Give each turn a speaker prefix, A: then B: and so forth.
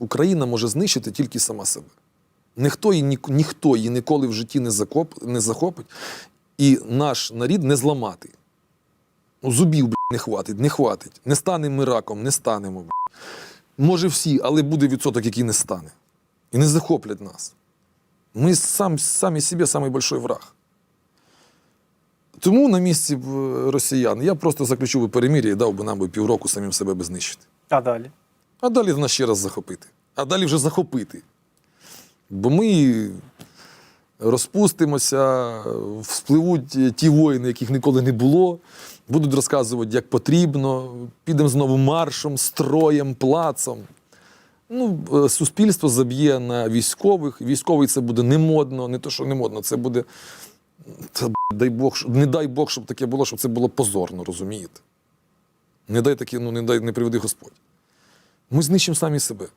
A: Україна може знищити тільки сама себе. Ніхто її, ніхто її ніколи в житті не, закоп, не захопить, і наш нарід не зламати. Ну, зубів блядь, не хватить, не хватить. Не станемо ми раком, не станемо. блядь. Може всі, але буде відсоток, який не стане. І не захоплять нас. Ми сам, самі собі самий большой враг. Тому на місці б, е, росіян я просто заключив би перемир'я і дав би нам би півроку самим себе би знищити.
B: А далі?
A: А далі нас ще раз захопити. А далі вже захопити. Бо ми розпустимося, вспливуть ті воїни, яких ніколи не було, будуть розказувати, як потрібно, підемо знову маршем, строєм, плацом. Ну, е, суспільство заб'є на військових. Військовий це буде не модно, не то, що не модно, це буде. Та, дай Бог, не дай Бог, щоб таке було, щоб це було позорно, розумієте? Не дай таке, ну не дай, не приведи Господь. Ми знищимо самі себе.